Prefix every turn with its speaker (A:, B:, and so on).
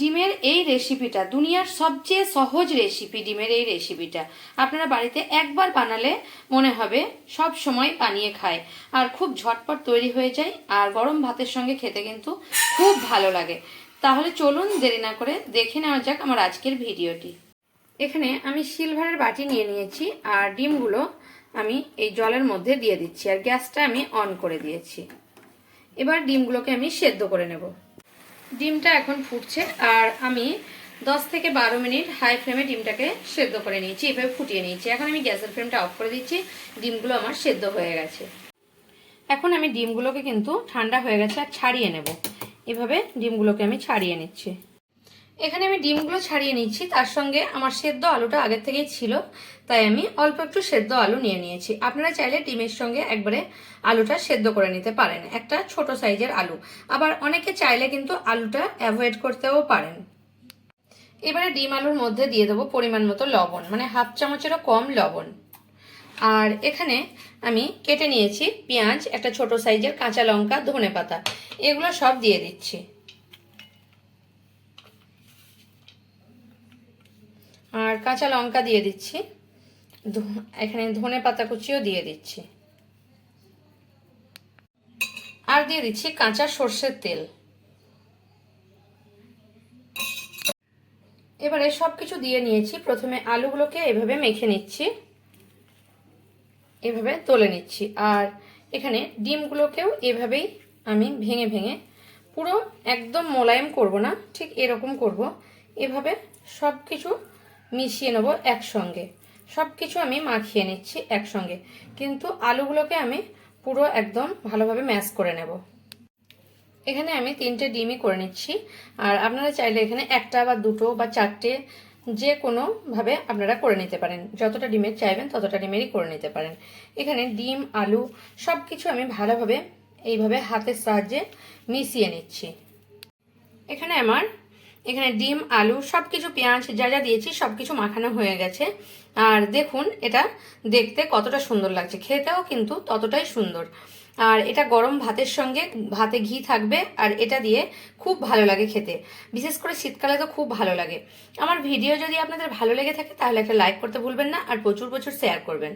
A: ডিমের এই রেসিপিটা দুনিয়ার সবচেয়ে সহজ রেসিপি ডিমের এই রেসিপিটা আপনারা বাড়িতে একবার বানালে মনে হবে সব সময় বানিয়ে খায়। আর খুব ঝটপট তৈরি হয়ে যায়, আর গরম ভাতের সঙ্গে খেতে কিন্তু খুব ভালো লাগে। তাহলে চলুন দেরি না করে দেখে নেওয়া যাক আমার আজকের ভিডিওটি। এখানে আমি সিলভারের বাটি নিয়ে নিয়েছি, আর ডিমগুলো আমি এই জলের মধ্যে দিয়ে দিচ্ছি, আর গ্যাসটা আমি অন করে দিয়েছি। এবার ডিমগুলোকে আমি সেদ্ধ করে নেব। ডিমটা এখন ফুটছে আর আমি দশ থেকে বারো মিনিট হাই ফ্লেমে ডিমটাকে সেদ্ধ করে নিয়েছি, এভাবে ফুটিয়ে নিয়েছি। এখন আমি গ্যাসের ফ্লেমটা অফ করে দিচ্ছি, ডিমগুলো আমার সেদ্ধ হয়ে গেছে। এখন আমি ডিমগুলোকে কিন্তু ঠান্ডা হয়ে গেছে আর ছাড়িয়ে নেব। এভাবে ডিমগুলোকে আমি ছাড়িয়ে নিচ্ছি। এখানে আমি ডিমগুলো ছাড়িয়ে নিচ্ছি। তার সঙ্গে আমার সেদ্ধ আলুটা আগের থেকেই ছিল, তাই আমি অল্প একটু সেদ্ধ আলু নিয়ে নিয়েছি। আপনারা চাইলে ডিমের সঙ্গে একবারে আলুটা সেদ্ধ করে নিতে পারেন, একটা ছোট সাইজের আলু। আবার অনেকে চাইলে কিন্তু আলুটা অ্যাভয়েড করতেও পারেন। এবারে ডিম আলুর মধ্যে দিয়ে দেবো পরিমাণ মতো লবণ মানে হাফ চামচেরও কম লবণ। আর এখানে আমি কেটে নিয়েছি পেঁয়াজ, একটা ছোট সাইজের কাঁচা লঙ্কা ধনে পাতা এগুলো সব দিয়ে দিচ্ছি। আর কাঁচা লঙ্কা দিয়ে দিচ্ছি। এখানে ধনে পাতা কুচিও দিয়ে দিচ্ছি। আর দিয়ে দিচ্ছি কাঁচা সর্ষের তেল। এবারে সব কিছু দিয়ে নিয়েছি। প্রথমে আলুগুলোকে এভাবে মেখে নিচ্ছি। এভাবে তুলে নিচ্ছি। আর এখানে ডিমগুলোকেও এভাবেই আমি ভেঙে ভেঙে পুরো একদম মোলায়েম করব না, ঠিক এরকম করব। এভাবে সব কিছু মিশিয়ে নেব একসঙ্গে। সব কিছু আমি মাখিয়ে নিচ্ছি একসঙ্গে। কিন্তু আলুগুলোকে আমি পুরো একদম ভালোভাবে ম্যাশ করে নেব। এখানে আমি তিনটে ডিমই করে নিচ্ছি। আর আপনারা চাইলে এখানে একটা বা দুটো বা চারটে যে কোনোভাবে আপনারা করে নিতে পারেন। যতটা ডিমের চাইবেন ততটা ডিমেরই করে নিতে পারেন। এখানে ডিম, আলু সব কিছু আমি ভালোভাবে এইভাবে হাতের সাহায্যে মিশিয়ে নিচ্ছি। এখানে আমার এখানে ডিম, আলু সব কিছু পেঁয়াজ, যা যা দিয়েছি সব কিছু মাখানো হয়ে গেছে। আর দেখুন, এটা দেখতে কতটা সুন্দর লাগছে। খেতেও কিন্তু ততটাই সুন্দর। আর এটা গরম ভাতের সঙ্গে, ভাতে ঘি থাকবে, আর এটা দিয়ে খুব ভালো লাগে খেতে। বিশেষ করে শীতকালে তো খুব ভালো লাগে। আমার ভিডিও যদি আপনাদের ভালো লেগে থাকে, তাহলে একটা লাইক করতে ভুলবেন না, আর প্রচুর প্রচুর শেয়ার করবেন।